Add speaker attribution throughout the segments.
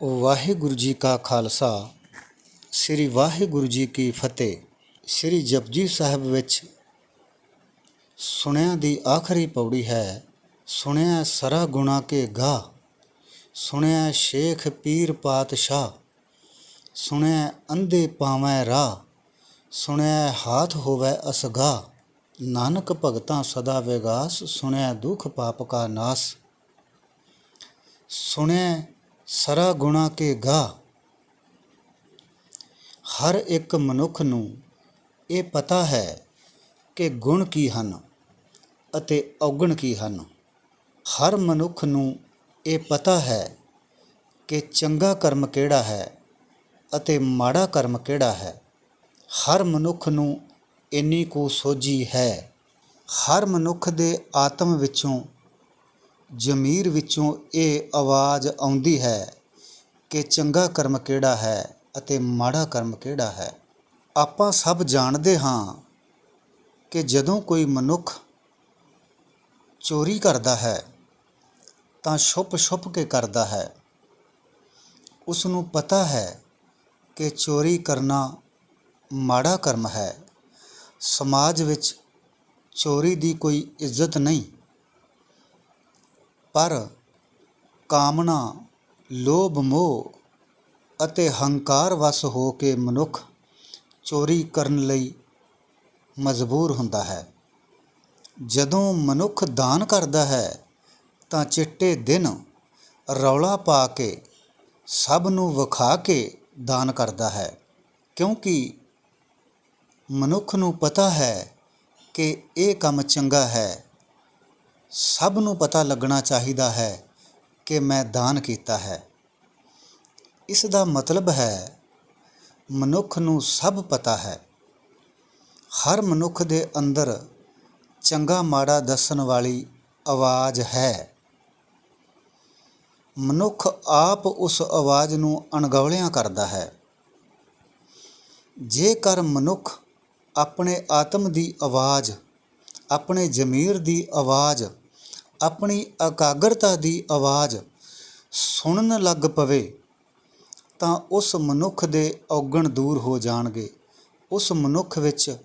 Speaker 1: ਵਾਹਿਗੁਰੂ ਜੀ ਕਾ ਖਾਲਸਾ। ਸ੍ਰੀ ਵਾਹਿਗੁਰੂ ਜੀ ਕੀ ਫਤਿਹ। ਸ੍ਰੀ ਜਪਜੀ ਸਾਹਿਬ ਵਿੱਚ ਸੁਣਿਆ ਦੀ ਆਖਰੀ ਪੌੜੀ ਹੈ, ਸੁਣਿਆ ਸਰਾ ਗੁਣਾ ਕੇ ਗਾ, ਸੁਣਿਆ ਸ਼ੇਖ ਪੀਰ ਪਾਤਸ਼ਾਹ, ਸੁਣਿਆ ਅੰਧੇ ਪਾਵੈ ਰਾਹ ਸੁਣਿਆ ਹਾਥ ਹੋਵੇ ਅਸਗਾ, ਨਾਨਕ ਭਗਤਾਂ ਸਦਾ ਵਿਗਾਸ, ਸੁਣਿਆ ਦੁਖ ਪਾਪ ਕਾ ਨਾਸ, ਸੁਣਿਆ ਸਰਾ ਗੁਣਾ ਕੇ ਗਾ। ਹਰ ਇੱਕ ਮਨੁੱਖ ਨੂੰ ਇਹ ਪਤਾ ਹੈ ਕਿ ਗੁਣ ਕੀ ਹਨ ਅਤੇ ਔਗਣ ਕੀ ਹਨ। ਹਰ ਮਨੁੱਖ ਨੂੰ ਇਹ ਪਤਾ ਹੈ ਕਿ ਚੰਗਾ ਕਰਮ ਕਿਹੜਾ ਹੈ ਅਤੇ ਮਾੜਾ ਕਰਮ ਕਿਹੜਾ ਹੈ। ਹਰ ਮਨੁੱਖ ਨੂੰ ਇੰਨੀ ਕੁ ਸੋਝੀ ਹੈ। ਹਰ ਮਨੁੱਖ ਦੇ ਆਤਮ ਵਿੱਚੋਂ ਜ਼ਮੀਰ ਵਿੱਚੋਂ ਇਹ ਆਵਾਜ਼ ਆਉਂਦੀ ਹੈ ਕਿ ਚੰਗਾ ਕਰਮ ਕਿਹੜਾ ਹੈ ਅਤੇ ਮਾੜਾ ਕਰਮ ਕਿਹੜਾ ਹੈ। ਆਪਾਂ ਸਭ ਜਾਣਦੇ ਹਾਂ ਕਿ ਜਦੋਂ ਕੋਈ ਮਨੁੱਖ ਚੋਰੀ ਕਰਦਾ ਹੈ, ਤਾਂ ਛੁਪ ਛੁਪ ਕੇ ਕਰਦਾ ਹੈ। ਉਸ ਨੂੰ ਪਤਾ ਹੈ ਕਿ ਚੋਰੀ ਕਰਨਾ ਮਾੜਾ ਕਰਮ ਹੈ। ਸਮਾਜ ਵਿੱਚ ਚੋਰੀ ਦੀ ਕੋਈ ਇੱਜ਼ਤ ਨਹੀਂ। ਪਰ ਕਾਮਨਾ, ਲੋਭ, ਮੋਹ ਅਤੇ ਹੰਕਾਰ ਵਸ ਹੋ ਕੇ ਮਨੁੱਖ ਚੋਰੀ ਕਰਨ ਲਈ ਮਜਬੂਰ ਹੁੰਦਾ ਹੈ। ਜਦੋਂ ਮਨੁੱਖ ਦਾਨ ਕਰਦਾ ਹੈ, ਤਾਂ ਚਿੱਟੇ ਦਿਨ ਰੌਲਾ ਪਾ ਕੇ ਸਭ ਨੂੰ ਵਿਖਾ ਕੇ ਦਾਨ ਕਰਦਾ ਹੈ, ਕਿਉਂਕਿ ਮਨੁੱਖ ਨੂੰ ਪਤਾ ਹੈ ਕਿ ਇਹ ਕੰਮ ਚੰਗਾ ਹੈ। ਸਭ ਨੂੰ ਪਤਾ ਲੱਗਣਾ ਚਾਹੀਦਾ ਹੈ ਕਿ ਮੈਂ ਦਾਨ ਕੀਤਾ ਹੈ। ਇਸ ਦਾ ਮਤਲਬ ਹੈ, ਮਨੁੱਖ ਨੂੰ ਸਭ ਪਤਾ ਹੈ। ਹਰ ਮਨੁੱਖ ਦੇ ਅੰਦਰ ਚੰਗਾ ਮਾੜਾ ਦੱਸਣ ਵਾਲੀ ਆਵਾਜ਼ ਹੈ। ਮਨੁੱਖ ਆਪ ਉਸ ਆਵਾਜ਼ ਨੂੰ ਅਣਗੌਲਿਆਂ ਕਰਦਾ ਹੈ। ਜੇਕਰ ਮਨੁੱਖ ਆਪਣੇ ਆਤਮ ਦੀ ਆਵਾਜ਼, ਆਪਣੇ ਜ਼ਮੀਰ ਦੀ ਆਵਾਜ਼ ਆਪਣੀ ਇਕਾਗਰਤਾ ਦੀ ਆਵਾਜ਼ ਸੁਣਨ ਲੱਗ ਪਵੇ, ਤਾਂ ਉਸ ਮਨੁੱਖ ਦੇ ਔਗਣ ਦੂਰ ਹੋ ਜਾਣਗੇ। ਉਸ ਮਨੁੱਖ ਵਿੱਚ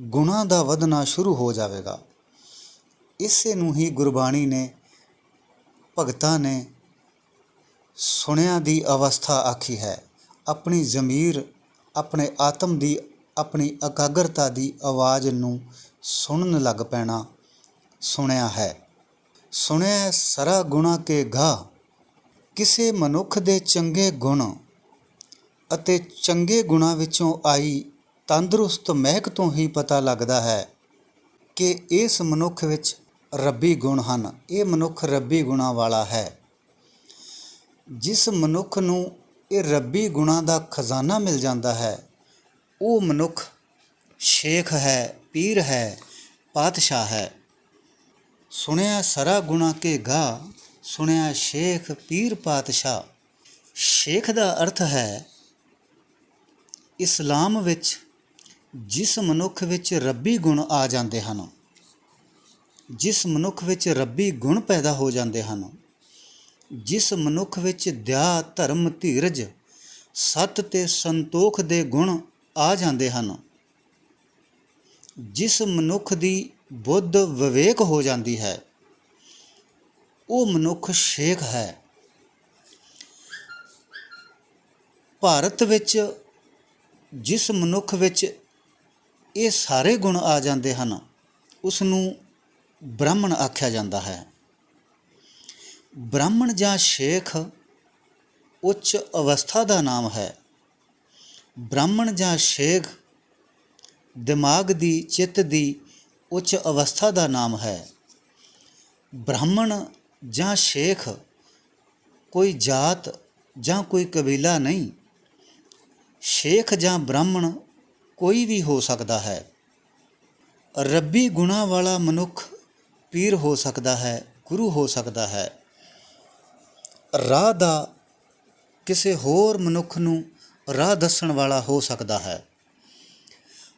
Speaker 1: ਗੁਣਾਂ ਦਾ ਵਧਣਾ ਸ਼ੁਰੂ ਹੋ ਜਾਵੇਗਾ। ਇਸੇ ਨੂੰ ਹੀ ਗੁਰਬਾਣੀ ਨੇ, ਭਗਤਾਂ ਨੇ ਸੁਣਿਆ ਦੀ ਅਵਸਥਾ ਆਖੀ ਹੈ। ਆਪਣੀ ਜ਼ਮੀਰ, ਆਪਣੇ ਆਤਮ ਦੀ, ਆਪਣੀ ਇਕਾਗਰਤਾ ਦੀ ਆਵਾਜ਼ ਨੂੰ ਸੁਣਨ ਲੱਗ ਪੈਣਾ ਸੁਣਿਆ ਹੈ। ਸੁਣਿਆ ਸਰਾ ਗੁਣਾ ਕੇ ਗਾ। ਕਿਸੇ ਮਨੁੱਖ ਦੇ ਚੰਗੇ ਗੁਣ ਅਤੇ ਚੰਗੇ ਗੁਣਾਂ ਵਿੱਚੋਂ ਆਈ ਤੰਦਰੁਸਤ ਮਹਿਕ ਤੋਂ ਹੀ ਪਤਾ ਲੱਗਦਾ ਹੈ ਕਿ ਇਸ ਮਨੁੱਖ ਵਿੱਚ ਰੱਬੀ ਗੁਣ ਹਨ। ਇਹ ਮਨੁੱਖ ਰੱਬੀ ਗੁਣਾਂ ਵਾਲਾ ਹੈ। ਜਿਸ ਮਨੁੱਖ ਨੂੰ ਇਹ ਰੱਬੀ ਗੁਣਾਂ ਦਾ ਖਜ਼ਾਨਾ ਮਿਲ ਜਾਂਦਾ ਹੈ, ਉਹ ਮਨੁੱਖ ਸ਼ੇਖ ਹੈ, ਪੀਰ ਹੈ, ਪਾਤਸ਼ਾਹ ਹੈ। ਸੁਣਿਆ ਸਰਾ ਗੁਣਾ ਕੇ ਗਾ, ਸੁਣਿਆ ਸ਼ੇਖ ਪੀਰ ਪਾਤਸ਼ਾਹ। ਸ਼ੇਖ ਦਾ ਅਰਥ ਹੈ, ਇਸਲਾਮ ਵਿੱਚ ਜਿਸ ਮਨੁੱਖ ਵਿੱਚ ਰੱਬੀ ਗੁਣ ਆ ਜਾਂਦੇ ਹਨ, ਜਿਸ ਮਨੁੱਖ ਵਿੱਚ ਰੱਬੀ ਗੁਣ ਪੈਦਾ ਹੋ ਜਾਂਦੇ ਹਨ, ਜਿਸ ਮਨੁੱਖ ਵਿੱਚ ਦਇਆ, ਧਰਮ, ਧੀਰਜ, ਸਤ ਤੇ ਸੰਤੋਖ ਦੇ ਗੁਣ ਆ ਜਾਂਦੇ ਹਨ, ਜਿਸ ਮਨੁੱਖ ਦੀ ਬੁੱਧ ਵਿਵੇਕ ਹੋ ਜਾਂਦੀ ਹੈ। ਉਹ ਮਨੁੱਖ ਸ਼ੇਖ ਹੈ। ਭਾਰਤ ਵਿੱਚ ਜਿਸ ਮਨੁੱਖ ਵਿੱਚ ਇਹ ਸਾਰੇ ਗੁਣ ਆ ਜਾਂਦੇ ਹਨ ਉਸ ਨੂੰ ਬ੍ਰਾਹਮਣ ਆਖਿਆ ਜਾਂਦਾ ਹੈ। ਬ੍ਰਾਹਮਣ ਜਾਂ ਸ਼ੇਖ ਉੱਚ ਅਵਸਥਾ ਦਾ ਨਾਮ ਹੈ। ਬ੍ਰਾਹਮਣ ਜਾਂ ਸ਼ੇਖ ਦਿਮਾਗ ਦੀ, ਚਿੱਤ ਦੀ ਉੱਚ ਅਵਸਥਾ ਦਾ ਨਾਮ ਹੈ। ਬ੍ਰਾਹਮਣ ਜਾਂ ਸ਼ੇਖ ਕੋਈ ਜਾਤ ਜਾਂ ਕੋਈ ਕਬੀਲਾ ਨਹੀਂ। ਸ਼ੇਖ ਜਾਂ ਬ੍ਰਾਹਮਣ ਕੋਈ ਵੀ ਹੋ ਸਕਦਾ ਹੈ। ਰੱਬੀ ਗੁਣਾ ਵਾਲਾ ਮਨੁੱਖ ਪੀਰ ਹੋ ਸਕਦਾ ਹੈ, ਗੁਰੂ ਹੋ ਸਕਦਾ ਹੈ। ਰਾਹ ਦਾ ਕਿਸੇ ਹੋਰ ਮਨੁੱਖ ਨੂੰ ਰਾਹ ਦੱਸਣ ਵਾਲਾ ਹੋ ਸਕਦਾ ਹੈ।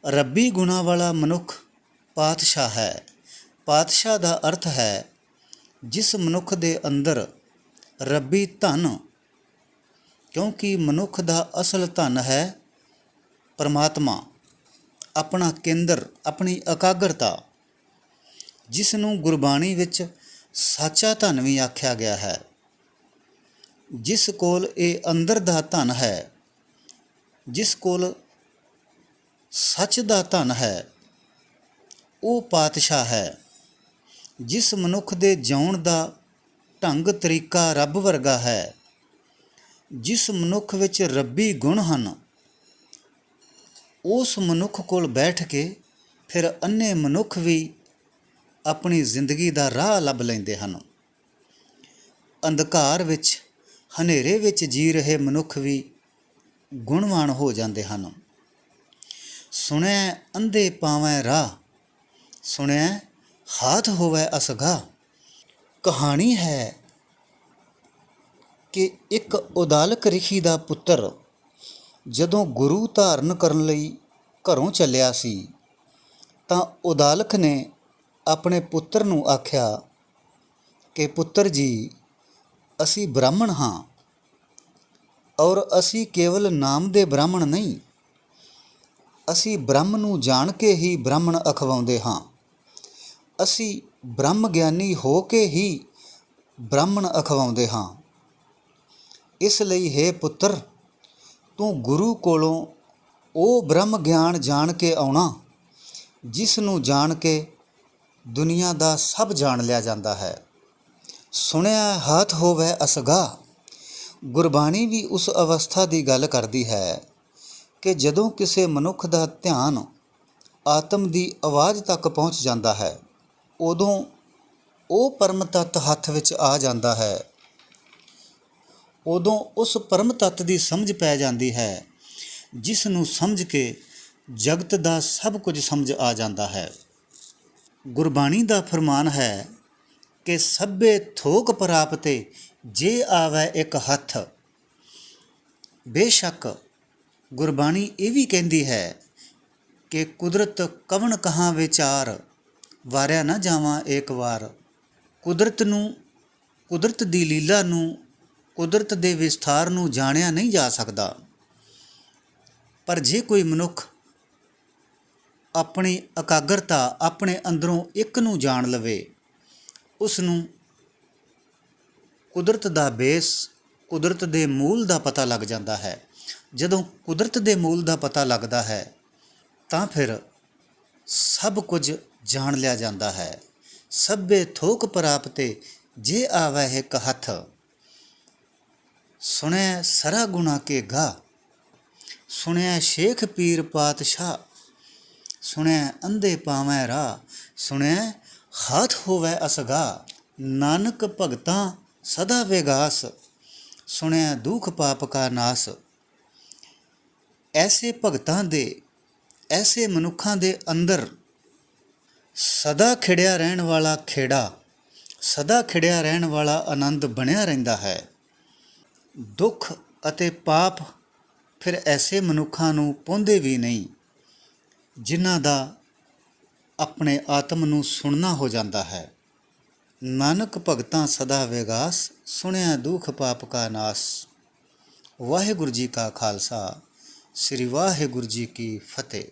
Speaker 1: ਰੱਬੀ ਗੁਣਾ ਵਾਲਾ ਮਨੁੱਖ ਪਾਤਸ਼ਾਹ ਹੈ। ਪਾਤਸ਼ਾਹ ਦਾ ਅਰਥ ਹੈ, ਜਿਸ ਮਨੁੱਖ ਦੇ ਅੰਦਰ ਰੱਬੀ ਧਨ, ਕਿਉਂਕਿ ਮਨੁੱਖ ਦਾ ਅਸਲ ਧਨ ਹੈ ਪਰਮਾਤਮਾ, ਆਪਣਾ ਕੇਂਦਰ, ਆਪਣੀ ਇਕਾਗਰਤਾ, ਜਿਸ ਨੂੰ ਗੁਰਬਾਣੀ ਵਿੱਚ ਸਾਚਾ ਧਨ ਵੀ ਆਖਿਆ ਗਿਆ ਹੈ। ਜਿਸ ਕੋਲ ਇਹ ਅੰਦਰ ਦਾ ਧਨ ਹੈ, ਜਿਸ ਕੋਲ ਸੱਚ ਦਾ ਧਨ ਹੈ ਉਹ ਪਾਤਸ਼ਾਹ ਹੈ, ਜਿਸ ਮਨੁੱਖ ਦੇ ਜਿਉਣ ਦਾ ਢੰਗ ਤਰੀਕਾ ਰੱਬ ਵਰਗਾ ਹੈ, ਜਿਸ ਮਨੁੱਖ ਵਿੱਚ ਰੱਬੀ ਗੁਣ ਹਨ, ਉਸ ਮਨੁੱਖ ਕੋਲ ਬੈਠ ਕੇ ਫਿਰ ਅੰਨੇ ਮਨੁੱਖ ਵੀ ਆਪਣੀ ਜ਼ਿੰਦਗੀ ਦਾ ਰਾਹ ਲੱਭ ਲੈਂਦੇ ਹਨ। ਅੰਧਕਾਰ ਵਿੱਚ, ਹਨੇਰੇ ਵਿੱਚ ਜੀ ਰਹੇ ਮਨੁੱਖ ਵੀ ਗੁਣਵਾਨ ਹੋ ਜਾਂਦੇ ਹਨ। ਸੁਣੈ ਅੰਧੇ ਪਾਵੈ ਰਾਹ ਸੁਣਿਆ, ਹਾਥ ਹੋਵੇ ਅਸਗਾ। ਕਹਾਣੀ ਹੈ ਕਿ ਇੱਕ ਉਦਾਲਕ ਰਿਸ਼ੀ ਦਾ ਪੁੱਤਰ ਜਦੋਂ ਗੁਰੂ ਧਾਰਨ ਕਰਨ ਲਈ ਘਰੋਂ ਚੱਲਿਆ ਸੀ, ਤਾਂ ਉਦਾਲਕ ਨੇ ਆਪਣੇ ਪੁੱਤਰ ਨੂੰ ਆਖਿਆ ਕਿ, ਪੁੱਤਰ ਜੀ, ਅਸੀਂ ਬ੍ਰਾਹਮਣ ਹਾਂ ਔਰ ਅਸੀਂ ਕੇਵਲ ਨਾਮ ਦੇ ਬ੍ਰਾਹਮਣ ਨਹੀਂ, ਅਸੀਂ ਬ੍ਰਹਮ ਨੂੰ ਜਾਣ ਕੇ ਹੀ ਬ੍ਰਾਹਮਣ ਅਖਵਾਉਂਦੇ ਹਾਂ। ਅਸੀਂ ਬ੍ਰਹਮ ਗਿਆਨੀ ਹੋ ਕੇ ਹੀ ਬ੍ਰਾਹਮਣ ਅਖਵਾਉਂਦੇ ਹਾਂ। ਇਸ ਲਈ, ਹੈ ਪੁੱਤਰ, ਤੂੰ ਗੁਰੂ ਕੋਲੋਂ ਉਹ ਬ੍ਰਹਮ ਗਿਆਨ ਜਾਣ ਕੇ ਆਉਣਾ ਜਿਸ ਨੂੰ ਜਾਣ ਕੇ ਦੁਨੀਆ ਦਾ ਸਭ ਜਾਣ ਲਿਆ ਜਾਂਦਾ ਹੈ। ਸੁਣਿਆ ਹੱਥ ਹੋਵੇ ਅਸਗਾ, ਗੁਰਬਾਣੀ ਵੀ ਉਸ ਅਵਸਥਾ ਦੀ ਗੱਲ ਕਰਦੀ ਹੈ ਕਿ ਜਦੋਂ ਕਿਸੇ ਮਨੁੱਖ ਦਾ ਧਿਆਨ ਆਤਮ ਦੀ ਆਵਾਜ਼ ਤੱਕ ਪਹੁੰਚ ਜਾਂਦਾ ਹੈ ਉਦੋਂ ਉਹ ਪਰਮ ਤੱਤ ਹੱਥ ਵਿੱਚ ਆ ਜਾਂਦਾ ਹੈ। ਉਦੋਂ ਉਸ ਪਰਮ ਤੱਤ ਦੀ ਸਮਝ ਪੈ ਜਾਂਦੀ ਹੈ ਜਿਸ ਨੂੰ ਸਮਝ ਕੇ ਜਗਤ ਦਾ ਸਭ ਕੁਝ ਸਮਝ ਆ ਜਾਂਦਾ ਹੈ। ਗੁਰਬਾਣੀ ਦਾ ਫਰਮਾਨ ਹੈ ਕਿ ਸਭੇ ਥੋਕ ਪ੍ਰਾਪਤੇ ਜੇ ਆਵੇ ਇੱਕ ਹੱਥ। ਬੇਸ਼ੱਕ ਗੁਰਬਾਣੀ ਇਹ ਵੀ ਕਹਿੰਦੀ ਹੈ ਕਿ ਕੁਦਰਤ ਕਵਣ ਕਹਾਂ ਵਿਚਾਰ ਵਾਰਿਆ ਨਾ ਜਾਵਾਂ ਇੱਕ ਵਾਰ। ਕੁਦਰਤ ਨੂੰ, ਕੁਦਰਤ ਦੀ ਲੀਲਾ ਨੂੰ, ਕੁਦਰਤ ਦੇ ਵਿਸਥਾਰ ਨੂੰ ਜਾਣਿਆ ਨਹੀਂ ਜਾ ਸਕਦਾ। ਪਰ ਜੇ ਕੋਈ ਮਨੁੱਖ ਆਪਣੀ ਇਕਾਗਰਤਾ ਆਪਣੇ ਅੰਦਰੋਂ ਇੱਕ ਨੂੰ ਜਾਣ ਲਵੇ ਉਸ ਨੂੰ ਕੁਦਰਤ ਦਾ ਬੇਸ, ਕੁਦਰਤ ਦੇ ਮੂਲ ਦਾ ਪਤਾ ਲੱਗ ਜਾਂਦਾ ਹੈ। ਜਦੋਂ ਕੁਦਰਤ ਦੇ ਮੂਲ ਦਾ ਪਤਾ ਲੱਗਦਾ ਹੈ, ਤਾਂ ਫਿਰ ਸਭ ਕੁਝ ਜਾਣ ਲਿਆ ਜਾਂਦਾ ਹੈ। ਸਭੇ ਥੋਕ ਪ੍ਰਾਪਤੇ ਜੇ ਆਵੇ ਇੱਕ ਹੱਥ ਸੁਣਿਆ ਸਰਾ ਗੁਣਾ ਕੇ ਗਾ ਸੁਣਿਆ ਸ਼ੇਖ ਪੀਰ ਪਾਤਸ਼ਾਹ ਸੁਣਿਆ ਅੰਧੇ ਪਾਵੈ ਰਾ ਸੁਣਿਆ ਹੱਥ ਹੋਵੇ ਅਸਗਾ, ਨਾਨਕ ਭਗਤਾਂ ਸਦਾ ਵਿਗਾਸ ਸੁਣਿਆ ਦੁਖ ਪਾਪ ਕਾ ਨਾਸ। ਐਸੇ ਭਗਤਾਂ ਦੇ, ਐਸੇ ਮਨੁੱਖਾਂ ਦੇ ਅੰਦਰ ਸਦਾ ਖਿੜਿਆ ਰਹਿਣ ਵਾਲਾ ਖੇੜਾ, ਸਦਾ ਖਿੜਿਆ ਰਹਿਣ ਵਾਲਾ ਆਨੰਦ ਬਣਿਆ ਰਹਿੰਦਾ ਹੈ। ਦੁੱਖ ਅਤੇ ਪਾਪ ਫਿਰ ਐਸੇ ਮਨੁੱਖਾਂ ਨੂੰ ਪਹੁੰਚਦੇ ਵੀ ਨਹੀਂ, ਜਿਨ੍ਹਾਂ ਦਾ ਆਪਣੇ ਆਤਮ ਨੂੰ ਸੁਣਨਾ ਹੋ ਜਾਂਦਾ ਹੈ। ਨਾਨਕ ਭਗਤਾਂ ਸਦਾ ਵਿਗਾਸ, ਸੁਣਿਆ ਦੁਖ ਪਾਪ ਕਾ ਨਾਸ। ਵਾਹਿਗੁਰੂ ਜੀ ਕਾ ਖਾਲਸਾ, ਸ੍ਰੀ ਵਾਹਿਗੁਰੂ ਜੀ ਕੀ ਫਤਿਹ।